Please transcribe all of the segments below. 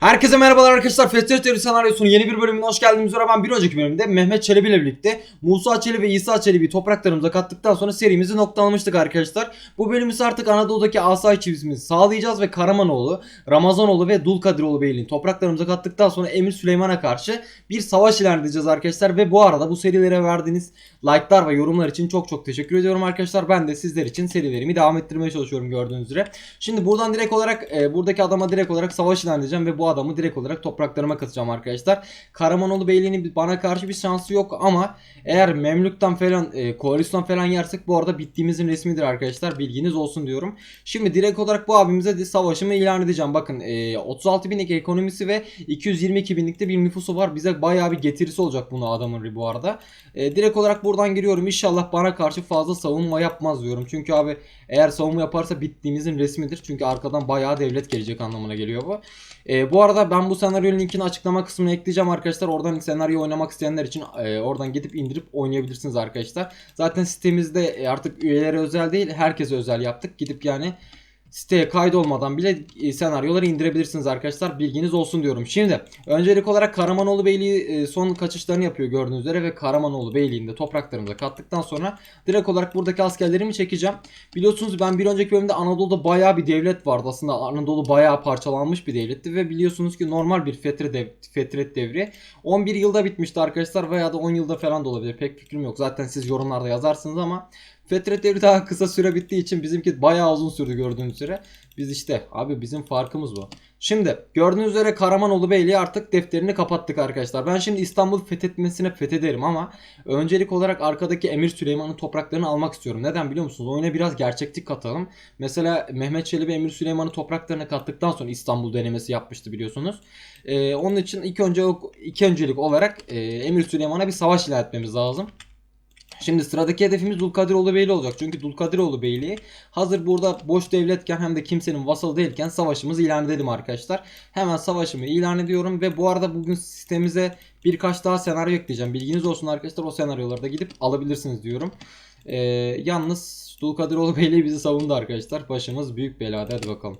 Herkese merhabalar arkadaşlar. Festival Teori Senaryosu'nun yeni bir bölümüne hoş geldiniz. Ben bir önceki bölümde Mehmet Çelebi ile birlikte Musa Çelebi ve İsa Çelebi'yi topraklarımıza kattıktan sonra serimizi noktalamıştık arkadaşlar. Bu bölümümüz artık Anadolu'daki asayiş çiftimizi sağlayacağız ve Karamanoğlu, Ramazanoğlu ve Dulkadiroğlu Beyliğini topraklarımıza kattıktan sonra Emir Süleyman'a karşı bir savaş ilan edeceğiz arkadaşlar. Ve bu arada bu serilere verdiğiniz like'lar ve yorumlar için çok çok teşekkür ediyorum arkadaşlar. Ben de sizler için serilerimi devam ettirmeye çalışıyorum gördüğünüz üzere. Şimdi buradan direkt olarak e, buradaki adama direkt olarak savaş ilan edeceğim ve bu adamı direkt olarak topraklarıma katacağım arkadaşlar. Karamanoğlu Beyliği'nin bana karşı bir şansı yok ama eğer Memlük'ten falan e, koalisyon falan yersek bu arada bittiğimizin resmidir arkadaşlar. Bilginiz olsun diyorum. Şimdi direkt olarak bu abimize de savaşımı ilan edeceğim. Bakın e, 36 binlik ekonomisi ve 222 binlikte bir nüfusu var. Bize bayağı bir getirisi olacak bunu adamın bu arada. E, direkt olarak buradan giriyorum. İnşallah bana karşı fazla savunma yapmaz diyorum. Çünkü abi eğer savunma yaparsa bittiğimizin resmidir. Çünkü arkadan bayağı devlet gelecek anlamına geliyor bu. E, bu arada ben bu senaryonun linkini açıklama kısmına ekleyeceğim arkadaşlar. Oradan senaryo oynamak isteyenler için e, oradan gidip indirip oynayabilirsiniz arkadaşlar. Zaten sitemizde e, artık üyelere özel değil herkese özel yaptık. Gidip yani siteye kaydolmadan bile e, senaryoları indirebilirsiniz arkadaşlar. Bilginiz olsun diyorum. Şimdi öncelik olarak Karamanoğlu Beyliği e, son kaçışlarını yapıyor gördüğünüz üzere ve Karamanoğlu Beyliği'nde topraklarımıza kattıktan sonra direkt olarak buradaki askerlerimi çekeceğim. Biliyorsunuz ben bir önceki bölümde Anadolu'da bayağı bir devlet vardı. Aslında Anadolu bayağı parçalanmış bir devletti ve biliyorsunuz ki normal bir fetre dev, fetret devri 11 yılda bitmişti arkadaşlar veya da 10 yılda falan da olabilir. Pek fikrim yok. Zaten siz yorumlarda yazarsınız ama Fetret devri daha kısa süre bittiği için bizimki bayağı uzun sürdü gördüğünüz üzere. Biz işte abi bizim farkımız bu. Şimdi gördüğünüz üzere Karamanoğlu Beyliği artık defterini kapattık arkadaşlar. Ben şimdi İstanbul fethetmesine fethederim ama öncelik olarak arkadaki Emir Süleyman'ın topraklarını almak istiyorum. Neden biliyor musunuz? Oyuna biraz gerçeklik katalım. Mesela Mehmet Çelebi Emir Süleyman'ın topraklarını kattıktan sonra İstanbul denemesi yapmıştı biliyorsunuz. Ee, onun için ilk önce iki öncelik olarak e, Emir Süleyman'a bir savaş ilan etmemiz lazım. Şimdi sıradaki hedefimiz Dulkadiroğlu Beyliği olacak. Çünkü Dulkadiroğlu Beyliği hazır burada boş devletken hem de kimsenin vasalı değilken savaşımızı ilan edelim arkadaşlar. Hemen savaşımı ilan ediyorum ve bu arada bugün sistemimize birkaç daha senaryo ekleyeceğim. Bilginiz olsun arkadaşlar o senaryoları da gidip alabilirsiniz diyorum. Ee, yalnız Dulkadiroğlu Beyliği bizi savundu arkadaşlar. Başımız büyük belada hadi bakalım.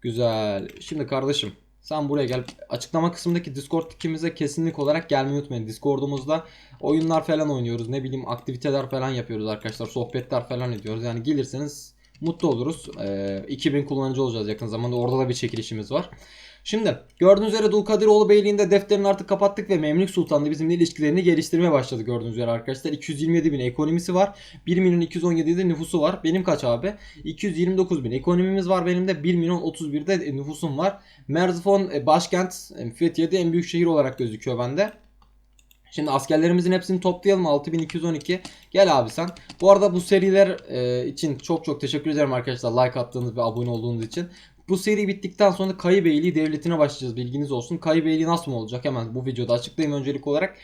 Güzel. Şimdi kardeşim sen buraya gel. Açıklama kısmındaki Discord ikimize kesinlik olarak gelmeyi unutmayın. Discord'umuzda oyunlar falan oynuyoruz. Ne bileyim aktiviteler falan yapıyoruz arkadaşlar. Sohbetler falan ediyoruz. Yani gelirseniz mutlu oluruz. Ee, 2000 kullanıcı olacağız yakın zamanda. Orada da bir çekilişimiz var. Şimdi gördüğünüz üzere Dulkadiroğlu Beyliği'nde defterini artık kapattık ve Memlük Sultan'la bizimle ilişkilerini geliştirmeye başladı gördüğünüz üzere arkadaşlar. 227 bin ekonomisi var. 1 milyon 217 de nüfusu var. Benim kaç abi? 229 bin ekonomimiz var benim de 1 milyon 31 de nüfusum var. Merzifon e, başkent e, Fethiye'de en büyük şehir olarak gözüküyor bende. Şimdi askerlerimizin hepsini toplayalım 6212. Gel abi sen. Bu arada bu seriler e, için çok çok teşekkür ederim arkadaşlar like attığınız ve abone olduğunuz için. Bu seri bittikten sonra Kayıbeyli Devleti'ne başlayacağız bilginiz olsun. Kayıbeyli nasıl mı olacak hemen bu videoda açıklayayım öncelik olarak.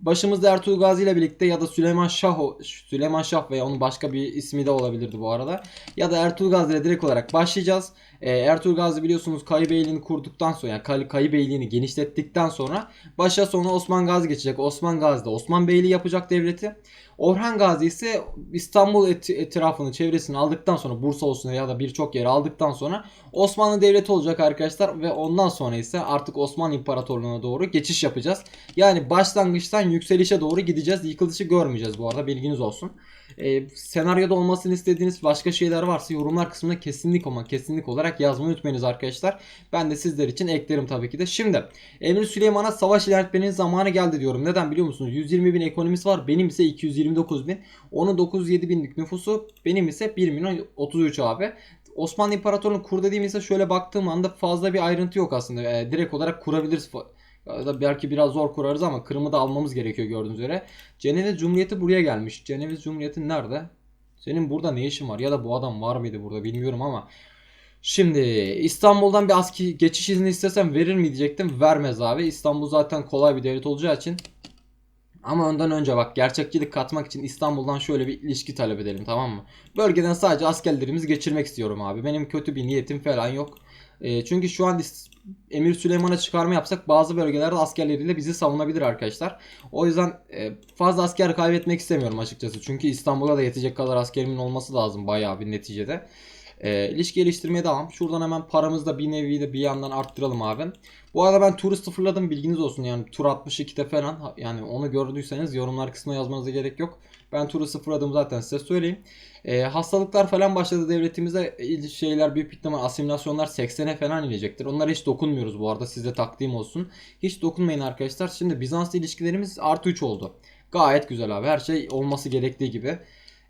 Başımızda Ertuğrul Gazi ile birlikte ya da Süleyman Şah Süleyman Şah veya onun başka bir ismi de olabilirdi bu arada. Ya da Ertuğrul Gazi ile direkt olarak başlayacağız. Ee, Ertuğrul Gazi biliyorsunuz Kayıbeyliğini kurduktan sonra yani Kay Kayıbeyliğini genişlettikten sonra başa sonra Osman Gazi geçecek. Osman Gazi de Osman Beyliği yapacak devleti. Orhan Gazi ise İstanbul et- etrafını çevresini aldıktan sonra Bursa olsun ya da birçok yeri aldıktan sonra Osmanlı Devleti olacak arkadaşlar ve ondan sonra ise artık Osmanlı İmparatorluğu'na doğru geçiş yapacağız. Yani başlangıçtan yükselişe doğru gideceğiz. Yıkılışı görmeyeceğiz bu arada bilginiz olsun. Ee, senaryoda olmasını istediğiniz başka şeyler varsa yorumlar kısmına kesinlik ama kesinlik olarak yazmayı unutmayınız arkadaşlar. Ben de sizler için eklerim tabii ki de. Şimdi Emir Süleyman'a savaş ilan etmenin zamanı geldi diyorum. Neden biliyor musunuz? 120 bin ekonomisi var. Benim ise 229 bin. Onun 907 binlik nüfusu. Benim ise 1 milyon 33 abi. Osmanlı İmparatorluğu'nu kur dediğimizde şöyle baktığım anda fazla bir ayrıntı yok aslında. E, direkt olarak kurabiliriz. Ya da belki biraz zor kurarız ama Kırım'ı da almamız gerekiyor gördüğünüz üzere. Ceneviz Cumhuriyeti buraya gelmiş. Ceneviz Cumhuriyeti nerede? Senin burada ne işin var? Ya da bu adam var mıydı burada bilmiyorum ama. Şimdi İstanbul'dan bir aski geçiş izni istesem verir mi diyecektim. Vermez abi. İstanbul zaten kolay bir devlet olacağı için. Ama ondan önce bak gerçekçilik katmak için İstanbul'dan şöyle bir ilişki talep edelim tamam mı? Bölgeden sadece askerlerimizi geçirmek istiyorum abi. Benim kötü bir niyetim falan yok. E, çünkü şu an Emir Süleyman'a çıkarma yapsak bazı bölgelerde askerleriyle bizi savunabilir arkadaşlar. O yüzden e, fazla asker kaybetmek istemiyorum açıkçası. Çünkü İstanbul'a da yetecek kadar askerimin olması lazım bayağı bir neticede. E, ilişki geliştirmeye devam. Şuradan hemen paramızı da bir nevi de bir yandan arttıralım abi. Bu arada ben turu sıfırladım bilginiz olsun yani tur 62'de falan yani onu gördüyseniz yorumlar kısmına yazmanıza gerek yok. Ben turu sıfırladım zaten size söyleyeyim. E, hastalıklar falan başladı devletimize il- şeyler büyük ihtimal asimilasyonlar 80'e falan inecektir. Onlara hiç dokunmuyoruz bu arada size takdim olsun. Hiç dokunmayın arkadaşlar. Şimdi Bizans'la ilişkilerimiz artı 3 oldu. Gayet güzel abi her şey olması gerektiği gibi.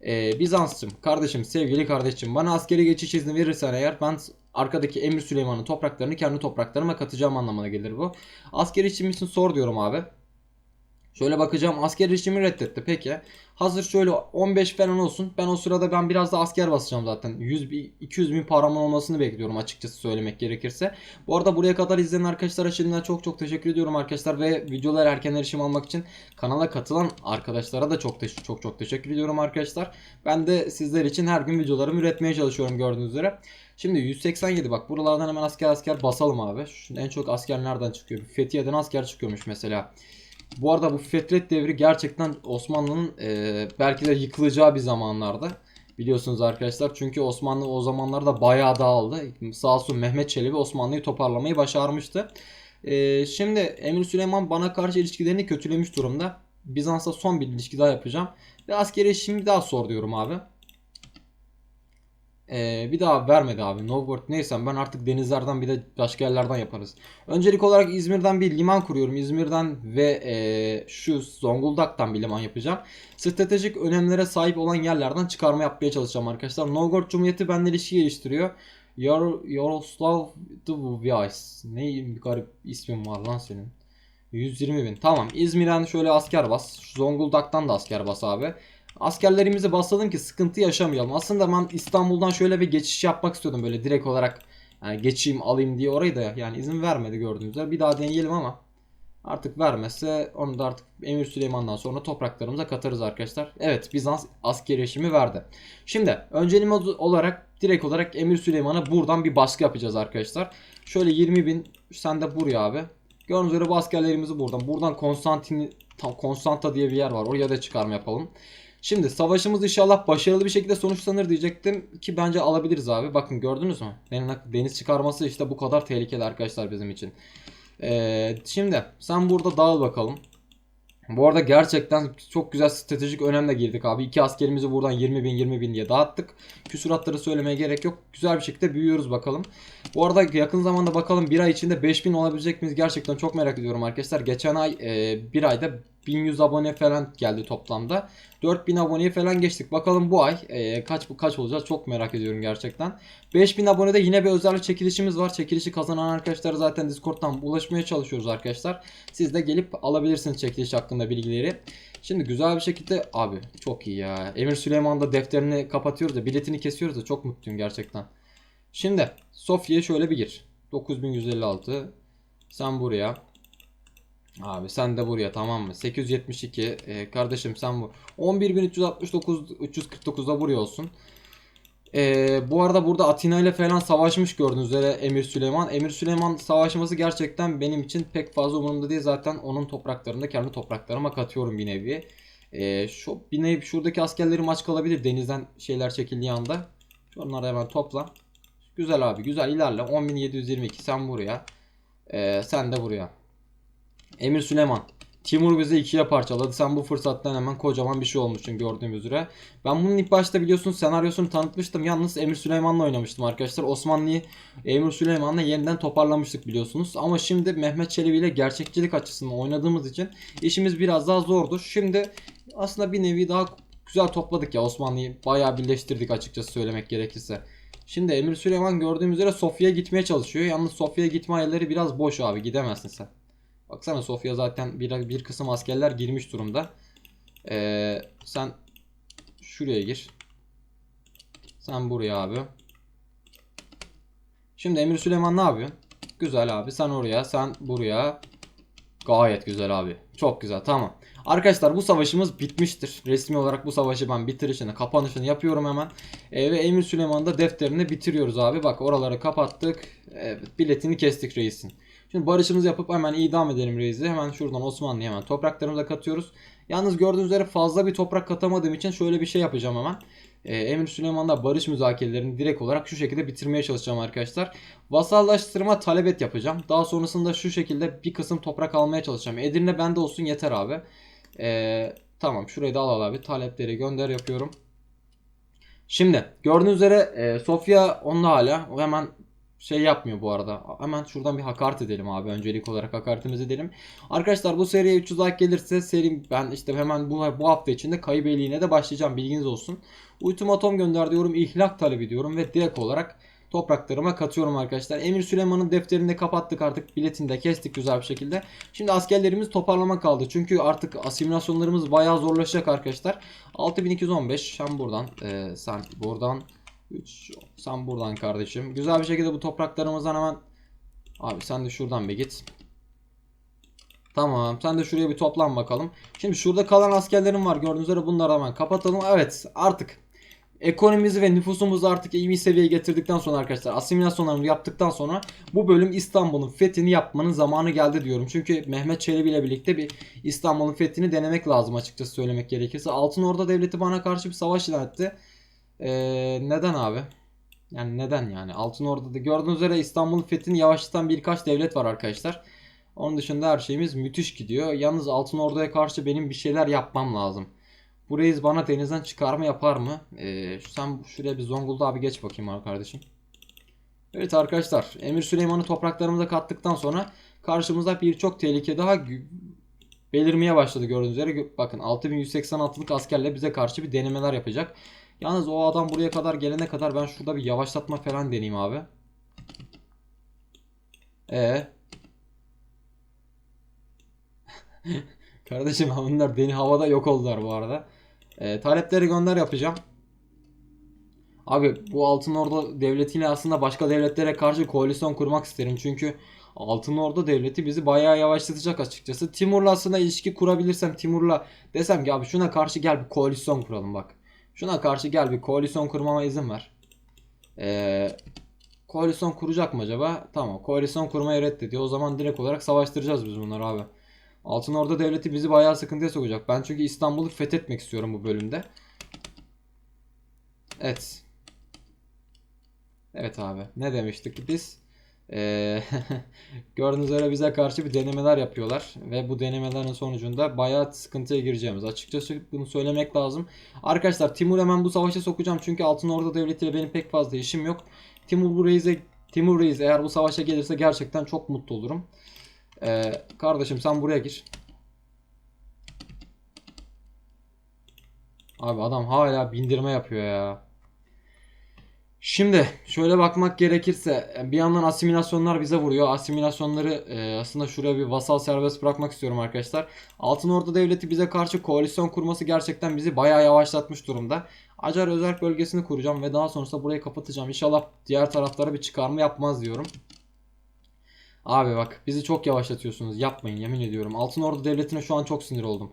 Ee, Bizans'cım kardeşim sevgili kardeşim bana askeri geçiş izni verirsen eğer ben arkadaki Emir Süleyman'ın topraklarını kendi topraklarıma katacağım anlamına gelir bu. Askeri için sor diyorum abi. Şöyle bakacağım asker işimi reddetti peki. Hazır şöyle 15 falan olsun. Ben o sırada ben biraz da asker basacağım zaten. 100 bin, 200 bin paramın olmasını bekliyorum açıkçası söylemek gerekirse. Bu arada buraya kadar izleyen arkadaşlara şimdiden çok çok teşekkür ediyorum arkadaşlar. Ve videolara erken erişim almak için kanala katılan arkadaşlara da çok çok çok teşekkür ediyorum arkadaşlar. Ben de sizler için her gün videolarımı üretmeye çalışıyorum gördüğünüz üzere. Şimdi 187 bak buralardan hemen asker asker basalım abi. Şu en çok asker nereden çıkıyor? Fethiye'den asker çıkıyormuş mesela. Bu arada bu Fetret devri gerçekten Osmanlı'nın e, belki de yıkılacağı bir zamanlarda. Biliyorsunuz arkadaşlar çünkü Osmanlı o zamanlarda bayağı dağıldı. Sağ olsun Mehmet Çelebi Osmanlı'yı toparlamayı başarmıştı. E, şimdi Emir Süleyman bana karşı ilişkilerini kötülemiş durumda. Bizans'a son bir ilişki daha yapacağım. Ve askeri şimdi daha sor diyorum abi. Ee, bir daha vermedi abi. Novgorod neyse ben artık denizlerden bir de başka yerlerden yaparız. Öncelik olarak İzmir'den bir liman kuruyorum. İzmir'den ve ee, şu Zonguldak'tan bir liman yapacağım. Stratejik önemlere sahip olan yerlerden çıkarma yapmaya çalışacağım arkadaşlar. Novgorod Cumhuriyeti benimle ilişki geliştiriyor. Yor Yaroslav Dvuvias. Ne bir garip ismin var lan senin. 120 bin. Tamam. İzmir'den şöyle asker bas. Zonguldak'tan da asker bas abi. Askerlerimizi basalım ki sıkıntı yaşamayalım. Aslında ben İstanbul'dan şöyle bir geçiş yapmak istiyordum böyle direkt olarak. Yani geçeyim alayım diye orayı da yani izin vermedi gördüğünüz üzere. Bir daha deneyelim ama artık vermezse onu da artık Emir Süleyman'dan sonra topraklarımıza katarız arkadaşlar. Evet Bizans askeri işimi verdi. Şimdi önceliğim olarak direkt olarak Emir Süleyman'a buradan bir baskı yapacağız arkadaşlar. Şöyle 20 bin sen de buraya abi. Gördüğünüz üzere bu askerlerimizi buradan. Buradan Konstantin Konstanta diye bir yer var. Oraya da çıkarma yapalım. Şimdi savaşımız inşallah başarılı bir şekilde sonuçlanır diyecektim ki bence alabiliriz abi. Bakın gördünüz mü? Deniz çıkarması işte bu kadar tehlikeli arkadaşlar bizim için. Ee, şimdi sen burada dağıl bakalım. Bu arada gerçekten çok güzel stratejik önemle girdik abi. İki askerimizi buradan 20 bin 20 bin diye dağıttık. Küsuratları söylemeye gerek yok. Güzel bir şekilde büyüyoruz bakalım. Bu arada yakın zamanda bakalım bir ay içinde 5000 olabilecek miyiz? Gerçekten çok merak ediyorum arkadaşlar. Geçen ay e, bir ayda 1100 abone falan geldi toplamda. 4000 aboneye falan geçtik. Bakalım bu ay e, kaç kaç olacağız çok merak ediyorum gerçekten. 5000 abonede yine bir özel çekilişimiz var. Çekilişi kazanan arkadaşlara zaten Discord'dan ulaşmaya çalışıyoruz arkadaşlar. Siz de gelip alabilirsiniz çekiliş hakkında bilgileri. Şimdi güzel bir şekilde abi çok iyi ya. Emir Süleyman da defterini kapatıyoruz da biletini kesiyoruz da çok mutluyum gerçekten. Şimdi Sofya'ya şöyle bir gir. 9156. Sen buraya. Abi sen de buraya tamam mı? 872. Ee, kardeşim sen bu. 11369 349'da buraya olsun. Ee, bu arada burada Atina ile falan savaşmış gördüğünüz üzere Emir Süleyman. Emir Süleyman savaşması gerçekten benim için pek fazla umurumda değil. Zaten onun topraklarını da kendi topraklarıma katıyorum bir nevi. Ee, şu bir nevi şuradaki askerleri maç kalabilir denizden şeyler çekildiği anda. Onları hemen topla. Güzel abi güzel ilerle. 10.722 sen buraya. Ee, sen de buraya. Emir Süleyman. Timur bizi ikiye parçaladı. Sen bu fırsattan hemen kocaman bir şey olmuşsun gördüğüm üzere. Ben bunun ilk başta biliyorsunuz senaryosunu tanıtmıştım. Yalnız Emir Süleyman'la oynamıştım arkadaşlar. Osmanlı'yı Emir Süleyman'la yeniden toparlamıştık biliyorsunuz. Ama şimdi Mehmet Çelebi ile gerçekçilik açısından oynadığımız için işimiz biraz daha zordu. Şimdi aslında bir nevi daha güzel topladık ya Osmanlı'yı. Bayağı birleştirdik açıkçası söylemek gerekirse. Şimdi Emir Süleyman gördüğüm üzere Sofya'ya gitmeye çalışıyor. Yalnız Sofya'ya gitme ayarları biraz boş abi gidemezsin sen. Baksana Sofya zaten bir, bir kısım askerler girmiş durumda. Ee, sen şuraya gir. Sen buraya abi. Şimdi Emir Süleyman ne yapıyor? Güzel abi sen oraya sen buraya. Gayet güzel abi. Çok güzel tamam. Arkadaşlar bu savaşımız bitmiştir. Resmi olarak bu savaşı ben bitirişini, kapanışını yapıyorum hemen. E, ve Emir Süleyman'ın da defterini bitiriyoruz abi. Bak oraları kapattık. Evet biletini kestik reisin. Şimdi barışımızı yapıp hemen idam edelim reisi. Hemen şuradan Osmanlı'ya hemen topraklarımıza katıyoruz. Yalnız gördüğünüz üzere fazla bir toprak katamadığım için şöyle bir şey yapacağım hemen. e, Emir Süleyman'la barış müzakerelerini direkt olarak şu şekilde bitirmeye çalışacağım arkadaşlar. Vasallaştırma talebet yapacağım. Daha sonrasında şu şekilde bir kısım toprak almaya çalışacağım. Edirne bende olsun yeter abi. E, tamam şurayı da al abi. Talepleri gönder yapıyorum. Şimdi gördüğünüz üzere e, Sofya onunla hala o hemen şey yapmıyor bu arada. Hemen şuradan bir hakaret edelim abi. Öncelik olarak hakaretimizi edelim. Arkadaşlar bu seriye 300 like gelirse seri ben işte hemen bu, bu hafta içinde kaybeliğine de başlayacağım. Bilginiz olsun. Ultimatom gönder diyorum. ihlak talebi diyorum ve direkt olarak topraklarıma katıyorum arkadaşlar. Emir Süleyman'ın defterini de kapattık artık. Biletini de kestik güzel bir şekilde. Şimdi askerlerimiz toparlama kaldı. Çünkü artık asimilasyonlarımız bayağı zorlaşacak arkadaşlar. 6215 sen buradan e, sen buradan 3 sen buradan kardeşim. Güzel bir şekilde bu topraklarımızdan hemen abi sen de şuradan bir git. Tamam sen de şuraya bir toplan bakalım. Şimdi şurada kalan askerlerim var. Gördüğünüz üzere bunları hemen kapatalım. Evet artık ekonomimizi ve nüfusumuzu artık iyi bir seviyeye getirdikten sonra arkadaşlar asimilasyonlarını yaptıktan sonra bu bölüm İstanbul'un fethini yapmanın zamanı geldi diyorum. Çünkü Mehmet Çelebi ile birlikte bir İstanbul'un fethini denemek lazım açıkçası söylemek gerekirse. Altın Orda Devleti bana karşı bir savaş ilan etti. Ee, neden abi? Yani neden yani? Altın Orda'da gördüğünüz üzere İstanbul'un fethini yavaşlatan birkaç devlet var arkadaşlar. Onun dışında her şeyimiz müthiş gidiyor. Yalnız Altın Ordu'ya karşı benim bir şeyler yapmam lazım. Bu reis bana denizden çıkarma yapar mı? Ee, sen şuraya bir Zonguldak'a abi geç bakayım abi kardeşim. Evet arkadaşlar Emir Süleyman'ı topraklarımıza kattıktan sonra karşımızda birçok tehlike daha belirmeye başladı gördüğünüz üzere. Bakın 6186'lık askerle bize karşı bir denemeler yapacak. Yalnız o adam buraya kadar gelene kadar ben şurada bir yavaşlatma falan deneyeyim abi. E Kardeşim bunlar deni havada yok oldular bu arada. E, talepleri gönder yapacağım. Abi bu Altın Orda devletiyle aslında başka devletlere karşı koalisyon kurmak isterim. Çünkü Altın Orda devleti bizi bayağı yavaşlatacak açıkçası. Timur'la aslında ilişki kurabilirsem Timur'la desem ki abi şuna karşı gel bir koalisyon kuralım bak. Şuna karşı gel bir koalisyon kurmama izin ver. Ee, koalisyon kuracak mı acaba? Tamam koalisyon kurmayı reddediyor. O zaman direkt olarak savaştıracağız biz bunları abi. Altın Orda Devleti bizi bayağı sıkıntıya sokacak. Ben çünkü İstanbul'u fethetmek istiyorum bu bölümde. Evet. Evet abi. Ne demiştik biz? Ee, gördüğünüz üzere bize karşı bir denemeler yapıyorlar. Ve bu denemelerin sonucunda bayağı sıkıntıya gireceğimiz. Açıkçası bunu söylemek lazım. Arkadaşlar Timur hemen bu savaşa sokacağım. Çünkü Altın Orda Devleti ile benim pek fazla işim yok. Timur bu Timur Reis eğer bu savaşa gelirse gerçekten çok mutlu olurum. Ee, kardeşim sen buraya gir. Abi adam hala bindirme yapıyor ya. Şimdi şöyle bakmak gerekirse bir yandan asimilasyonlar bize vuruyor. Asimilasyonları e, aslında şuraya bir vasal serbest bırakmak istiyorum arkadaşlar. Altın Orda Devleti bize karşı koalisyon kurması gerçekten bizi bayağı yavaşlatmış durumda. Acar özel bölgesini kuracağım ve daha sonrasında burayı kapatacağım. İnşallah diğer taraflara bir çıkarma yapmaz diyorum. Abi bak bizi çok yavaşlatıyorsunuz. Yapmayın yemin ediyorum. Altın Ordu Devleti'ne şu an çok sinir oldum.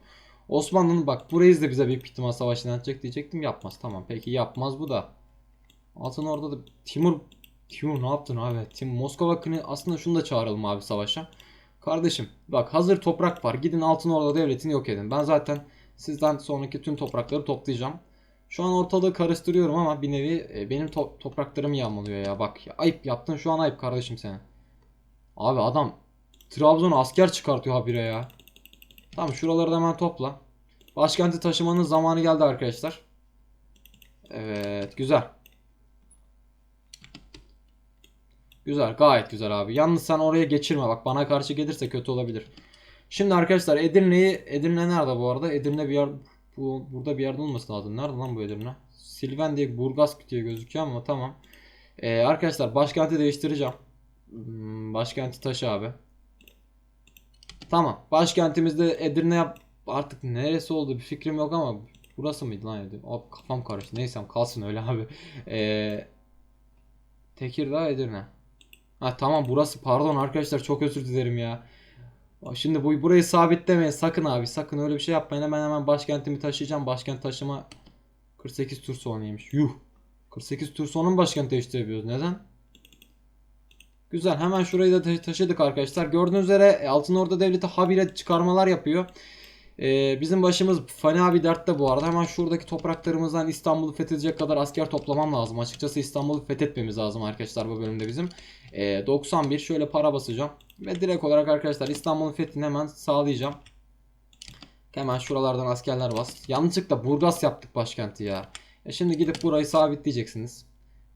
Osmanlı'nın bak bu reis de bize bir ihtimal savaş ilan edecek diyecektim. Yapmaz. Tamam peki yapmaz bu da. Altın Ordu'da da Timur Timur ne yaptın abi? Tim Moskova kını aslında şunu da çağıralım abi savaşa. Kardeşim bak hazır toprak var. Gidin Altın Ordu Devleti'ni yok edin. Ben zaten sizden sonraki tüm toprakları toplayacağım. Şu an ortalığı karıştırıyorum ama bir nevi e, benim to- topraklarımı yağmalıyor ya. Bak ya, ayıp yaptın şu an ayıp kardeşim senin. Abi adam Trabzon'a asker çıkartıyor habire ya. Tamam şuraları da hemen topla. Başkenti taşımanın zamanı geldi arkadaşlar. Evet güzel. Güzel gayet güzel abi. Yalnız sen oraya geçirme bak bana karşı gelirse kötü olabilir. Şimdi arkadaşlar Edirne'yi Edirne nerede bu arada? Edirne bir yer bu burada bir yerde olması lazım. Nerede lan bu Edirne? Silven diye Burgaz diye gözüküyor ama tamam. Ee, arkadaşlar başkenti değiştireceğim. Hmm, Başkenti taşı abi. Tamam. Başkentimizde Edirne yap artık neresi oldu bir fikrim yok ama burası mıydı lan Edirne? Abi kafam karıştı. Neyse kalsın öyle abi. Ee, Tekirdağ Edirne. Ha tamam burası pardon arkadaşlar çok özür dilerim ya. Şimdi bu burayı sabitlemeyin sakın abi sakın öyle bir şey yapmayın hemen hemen başkentimi taşıyacağım. Başkent taşıma 48 tur sonraymış. Yuh. 48 tur mı başkent değiştirebiliyoruz? Neden? Güzel. Hemen şurayı da ta- taşıdık arkadaşlar. Gördüğünüz üzere e, Altın Orda Devleti habire çıkarmalar yapıyor. Ee, bizim başımız fena bir dertte bu arada. Hemen şuradaki topraklarımızdan İstanbul'u fethedecek kadar asker toplamam lazım. Açıkçası İstanbul'u fethetmemiz lazım arkadaşlar bu bölümde bizim. Ee, 91 şöyle para basacağım. Ve direkt olarak arkadaşlar İstanbul'un fethini hemen sağlayacağım. Hemen şuralardan askerler bas. Yanlışlıkla Burgas yaptık başkenti ya. E şimdi gidip burayı sabitleyeceksiniz.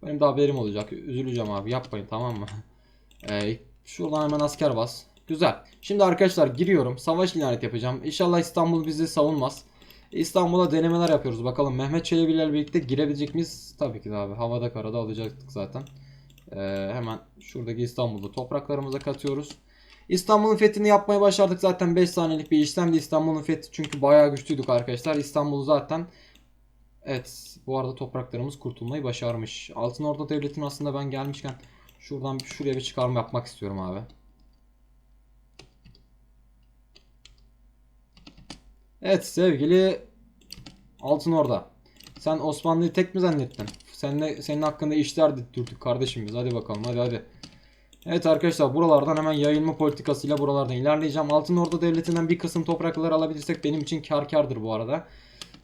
Benim de haberim olacak. Üzüleceğim abi yapmayın tamam mı? Ee, şuradan hemen asker bas. Güzel. Şimdi arkadaşlar giriyorum. Savaş ilan yapacağım. İnşallah İstanbul bizi savunmaz. İstanbul'a denemeler yapıyoruz. Bakalım Mehmet Çelebi ile birlikte girebilecek miyiz? Tabii ki de abi. Havada karada alacaktık zaten. Ee, hemen şuradaki İstanbul'da topraklarımıza katıyoruz. İstanbul'un fethini yapmaya başardık zaten 5 saniyelik bir işlemdi İstanbul'un fethi çünkü bayağı güçlüydük arkadaşlar. İstanbul zaten Evet bu arada topraklarımız kurtulmayı başarmış. Altın Orda Devleti'nin aslında ben gelmişken şuradan şuraya bir çıkarma yapmak istiyorum abi. Evet sevgili Altın Orda. Sen Osmanlı'yı tek mi zannettin? Sen de, senin hakkında işler dürttük kardeşim biz. Hadi bakalım hadi hadi. Evet arkadaşlar buralardan hemen yayılma politikasıyla buralardan ilerleyeceğim. Altın Orda Devleti'nden bir kısım toprakları alabilirsek benim için kar kardır bu arada.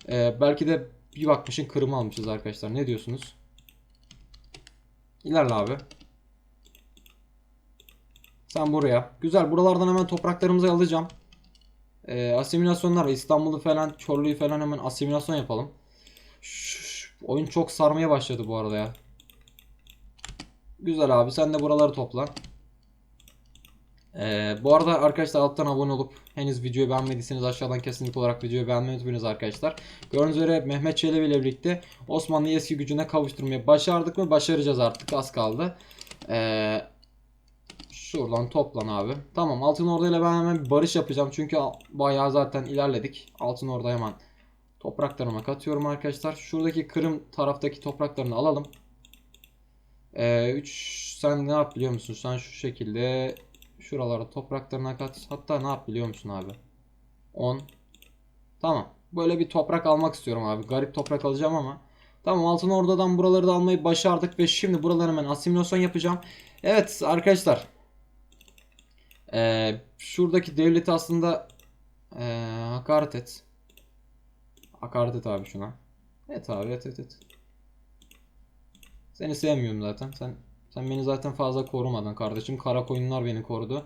Ee, belki de bir bakmışın Kırım'ı almışız arkadaşlar. Ne diyorsunuz? İlerle abi. Sen buraya. Güzel buralardan hemen topraklarımızı alacağım. Ee, asimilasyonlar İstanbul'u falan Çorlu'yu falan hemen asimilasyon yapalım. Şş, oyun çok sarmaya başladı bu arada ya. Güzel abi sen de buraları topla. Ee, bu arada arkadaşlar alttan abone olup henüz videoyu beğenmediyseniz aşağıdan kesinlikle olarak videoyu beğenmeyi unutmayınız arkadaşlar. Gördüğünüz üzere Mehmet Çelebi ile birlikte Osmanlı'yı eski gücüne kavuşturmayı başardık mı? Başaracağız artık az kaldı. Ee, şuradan toplan abi. Tamam Altın Orda ile ben hemen bir barış yapacağım çünkü bayağı zaten ilerledik. Altın Orda hemen topraklarıma katıyorum arkadaşlar. Şuradaki Kırım taraftaki topraklarını alalım. 3 sen ne yap biliyor musun? Sen şu şekilde şuralara topraklarına kat. Hatta ne yap biliyor musun abi? 10. Tamam. Böyle bir toprak almak istiyorum abi. Garip toprak alacağım ama. Tamam Altın Orda'dan buraları da almayı başardık ve şimdi buradan hemen asimilasyon yapacağım. Evet arkadaşlar. Ee, şuradaki devleti aslında ee, hakaret et. Hakaret et abi şuna. Evet abi et et et. Seni sevmiyorum zaten. Sen sen beni zaten fazla korumadın kardeşim. Kara koyunlar beni korudu.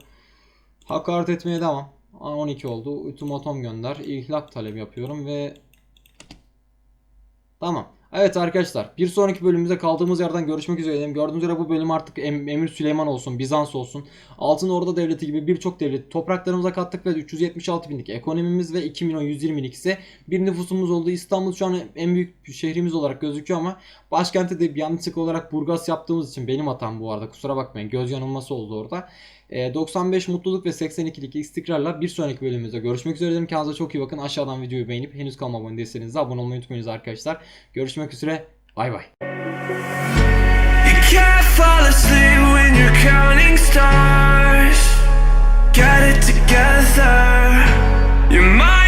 Hakaret etmeye devam. Aa, 12 oldu. Ultimatom gönder. İhlak talebi yapıyorum ve Tamam. Evet arkadaşlar bir sonraki bölümümüzde kaldığımız yerden görüşmek üzere. Gördüğünüz üzere bu bölüm artık Em- Emir Süleyman olsun, Bizans olsun, Altın Orda Devleti gibi birçok devlet topraklarımıza kattık ve 376 binlik ekonomimiz ve 2 milyon 120 binlik ise bir nüfusumuz oldu. İstanbul şu an en büyük şehrimiz olarak gözüküyor ama başkenti de yanlışlık olarak Burgas yaptığımız için benim hatam bu arada kusura bakmayın göz yanılması oldu orada. Ee, 95 mutluluk ve 82'lik istikrarla bir sonraki bölümümüzde görüşmek üzere. Dedim kendinize çok iyi bakın. Aşağıdan videoyu beğenip henüz kanalıma abone değilseniz abone olmayı unutmayınız arkadaşlar. Görüşmek üzere. Bay bay. You might